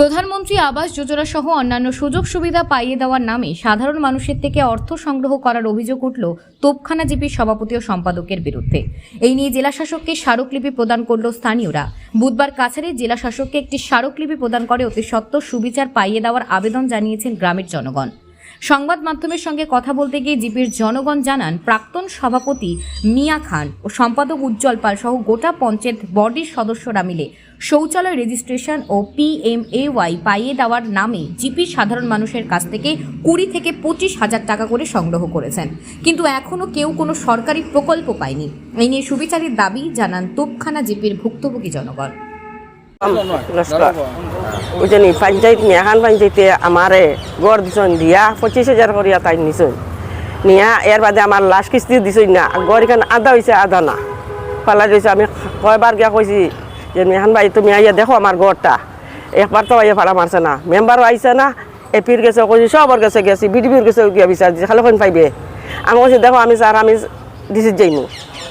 প্রধানমন্ত্রী আবাস যোজনা সহ অন্যান্য সুযোগ সুবিধা পাইয়ে দেওয়ার নামে সাধারণ মানুষের থেকে অর্থ সংগ্রহ করার অভিযোগ উঠল তোপখানা জিপির সভাপতি ও সম্পাদকের বিরুদ্ধে। এই নিয়ে জেলাশাসককে স্মারকলিপি প্রদান করল স্থানীয়রা। বুধবার কাছাড়ে জেলাশাসককে একটি স্মারকলিপি প্রদান করে অতি সত্ত্বর সুবিচার পাইয়ে দেওয়ার আবেদন জানিয়েছেন গ্রামের জনগণ। সংবাদ মাধ্যমের সঙ্গে কথা বলতে গিয়ে জিপির জনগণ জানান, প্রাক্তন সভাপতি মিয়া খান ও সম্পাদক উজ্জ্বল পাল সহ গোটা পঞ্চায়েত বডির সদস্যরা মিলে শৌচালয় রেজিস্ট্রেশন ও পিএমএওয়াই পাইয়ে দেওয়ার নামে জিপি সাধারণ মানুষের কাছ থেকে কুড়ি থেকে পঁচিশ হাজার টাকা করে সংগ্রহ করেছেন। কিন্তু এখনও কেউ কোনো সরকারি প্রকল্প পায়নি। এই নিয়ে সুবিচারের দাবি জানান তোপখানা জিপির ভুক্তভোগী জনগণ। নমস্কার বুঝলি পঞ্চায়েত মেহান পঞ্চায়েতে আমারে গড় দিছন দিয়া পঁচিশ হাজার করিয়া তাই নিছন নিয়া এর বাদে আমার লাস্ট কিস্তি দিছই না। গড় এখানে আধা হয়েছে আধা না। পালা রয়েছে আমি কয়বার গিয়া কইছি যে মেহান ভাই তুমি আইয়া দেখো আমার গড়টা। একবার তো আইয়া ভাড়া মারছে না। মেম্বারও আইছে না এপির গেছে কইছি সবার গেছে গেছি বিডিপির গেছে গিয়া বিচার দিছে খালি ফোন পাইবে? আমি কইছি দেখো আমি স্যার আমি দিছি যাইমু।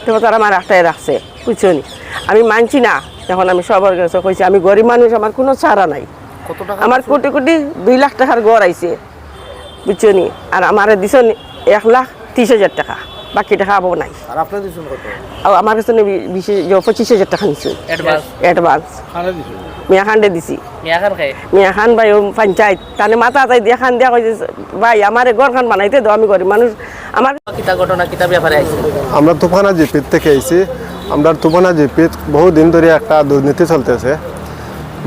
তো তারা আমার একটাই রাখছে বুঝছ নি? আমি মানছি না। এখন আমি সবার কাছে কইছি আমি গরিব মানুষ আমার কোনো ছাড়া নাই। কত আমার কোটি কোটি দুই লাখ টাকার গড় আইছে। বুঝছ নি? আর আমার দিছ এক লাখ ত্রিশ হাজার টাকা। বাকি টাকা আবো নাই। আর আপনার দিছেন কত? আর আমার কাছে বিশ পঁচিশ হাজার টাকা নিচ্ছি অ্যাডভান্স মিয়া খান্ডে দিছি। মিয়া খান ভাই ও পঞ্চায়েত। তানে মাথা তাই দিয়া খান দিয়া কইছে ভাই আমার ঘর খান বানাইতে দাও আমি গরিব মানুষ। আমার কিতা ঘটনা কিতা ব্যাপারে আইছে? আমরা তুফানা জিপির থেকে এসেছি আমরা তুফানা জিপির বহুদিন ধরে একটা দুর্নীতি চলতেছে।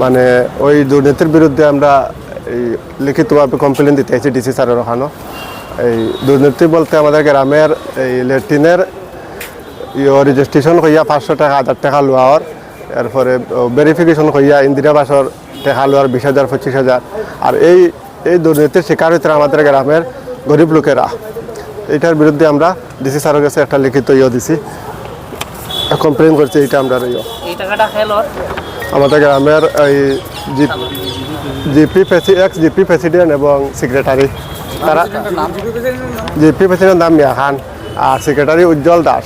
মানে ওই দুর্নীতির বিরুদ্ধে আমরা এই লিখিতভাবে কমপ্লেন দিতে আছি ডিসি স্যারের ওখানে এই দুর্নীতি বলতে আমাদের গ্রামের এই লেট্রিনের ইয়ে রেজিস্ট্রেশন কইয়া পাঁচশো টাকা, হাজার টাকা লোয়ার এরপরে ভেরিফিকেশন কইয়া ইন্দিরা বাসর টাকা লোয়ার বিশ হাজার, পঁচিশ হাজার। আর এই এই দুর্নীতির শিকার হইতে আমাদের গ্রামের গরিব লোকেরা। এটার বিরুদ্ধে আমরা ডিসি স্যারের কাছে একটা লিখিত ইয়ে দিছি। কমপ্লেন করছি এটা আমরা এই টাকাটা খেলোর আমাদের গ্রামের এই জিপি এক্স জিপি প্রেসিডেন্ট এবং সেক্রেটারি তারা জিপি প্রেসিডেন্ট নাম মিয়া খান আর সেক্রেটারি উজ্জ্বল দাস।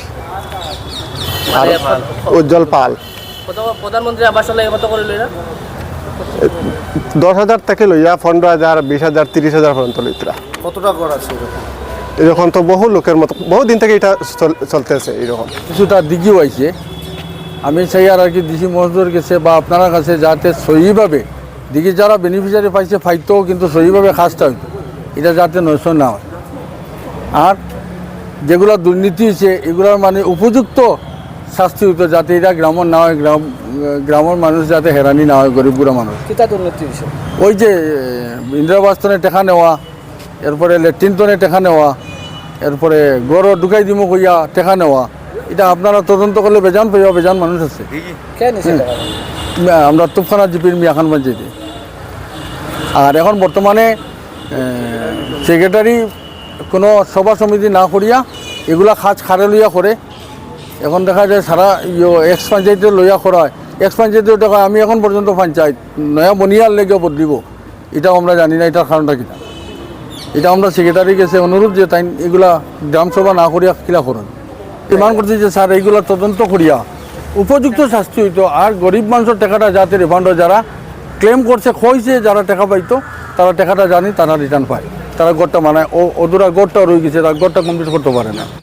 আর উজ্জ্বল পাল। প্রধানমন্ত্রী আবাস কত করে লইরা দশ হাজার থেকে লইয়া পনেরো হাজার বিশ হাজার তিরিশ হাজার পর্যন্ত লইতরা। কত টাকা করা আছে এরকম? তো বহু লোকের মতো বহু দিন থেকে এটা চল- চলতেছে এরকম। কিছুটা দিঘিও আইছে। আমি চাই আর কি ডিসি মহোদয়ের কাছে বা আপনার কাছে যাতে সহিভাবে দিঘি যারা বেনিফিশিয়ারি পাইছে ফাইতো কিন্তু সহিভাবে কাজটা হইতো। এটা যাতে নষ্ট না হয়। আর যেগুলো দুর্নীতি হয়েছে এগুলোর মানে উপযুক্ত শাস্তি হইতো যাতে এটা গ্রামের না হয় গ্রাম গ্রামের মানুষ যাতে হেরানি না হয় গরিব গুড়া মানুষ। ওই যে ইন্দিরাবাস্তনে টেকা নেওয়া এরপরে লেট্রিন তনে টেকা নেওয়া এরপরে গড় ঢুকাই দিমো কইয়া টেকা নেওয়া। এটা আপনারা তদন্ত করলে বেজান পাইবা বেজান মানুষ আছে। আমরা তুফখানা জিপির মিয়াখান পঞ্চায়েতে। আর এখন বর্তমানে সেক্রেটারি কোনো সভা সমিতি না করিয়া এগুলা খাজ খারে লইয়া করে। এখন দেখা যায় সারা ইয়ে এক্স পঞ্চায়েতে লইয়া করা হয়। এক্স পঞ্চায়েতে দেখা আমি এখন পর্যন্ত পঞ্চায়েত নয়া বনিয়ার লেগে বদলিব। এটাও আমরা জানি না এটার কারণটা কিনা এটা আমরা সেক্রেটারি কাছে অনুরোধ যে তাই এগুলা গ্রামসভা না করিয়া কিলা করুন। ডিমান্ড করছি যে স্যার, এইগুলা তদন্ত করিয়া উপযুক্ত শাস্তি হইতো আর গরিব মানুষের টাকাটা যাতে রিফান্ড যারা ক্লেম করছে, খইছে, যারা টাকা পাইতো, তারা টাকাটা জানি তারা রিটার্ন পায়। তারা গড়টা মানে ও ওদুরা গড়টা রয়ে গেছে, তারা গড়টা কমপ্লিট করতে পারে না।